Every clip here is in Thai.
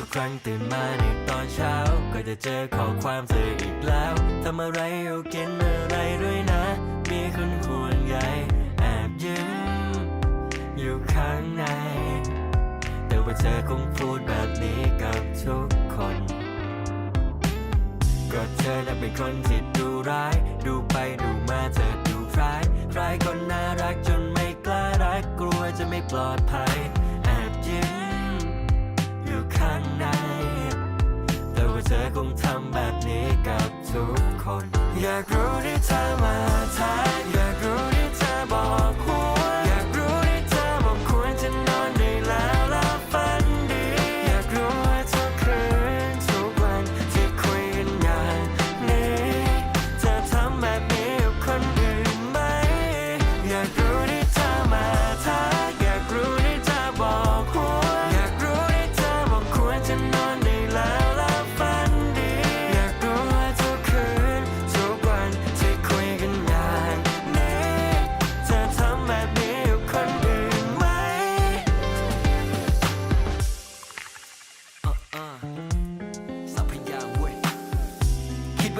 ทุกครั้งตื่นมาในตอนเช้า ก็จะเจอข้อความเธออีกแล้วทำอะไรอยู่กินอะไรด้วยนะ มีคนห่วงใยแอบยิ้มอยู่ข้างใน แต่ว่าเธอคงพูดแบบนี้กับทุกคนก็เธอน่ะเป็นคนที่ดูร้าย ดูไปดูมาเธอดูร้ายร้ายคนน่ารักจนไม่กล้ารักกลัวจะไม่ปลอดภัย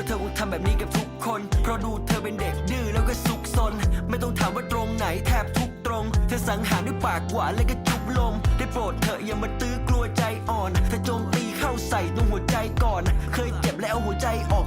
เธอคงทำแบบนี้กับทุกคน เพราะดูเธอเป็นเด็กดื้อแล้วก็ซุกซน ไม่ต้องถามว่าตรงไหนแทบทุกตรง เธอสังหารด้วยปากหวานและก็จุบลม ได้โปรดเธออย่ามาตื้อกลัวใจอ่อนเธอโจมตีเข้าใส่ตรงหัวใจก่อน เคยเจ็บแล้วเอาหัวใจออก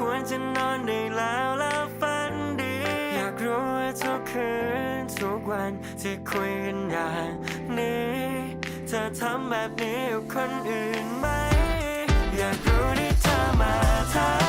ควรจะนอนได้แล้วแล้วฝันดี อยากรู้ว่าทุกคืนทุกวันที่คุยกันอย่างนี้เธอทำแบบนี้กับคนอื่นไหม อยากรู้ที่เธอมาทำ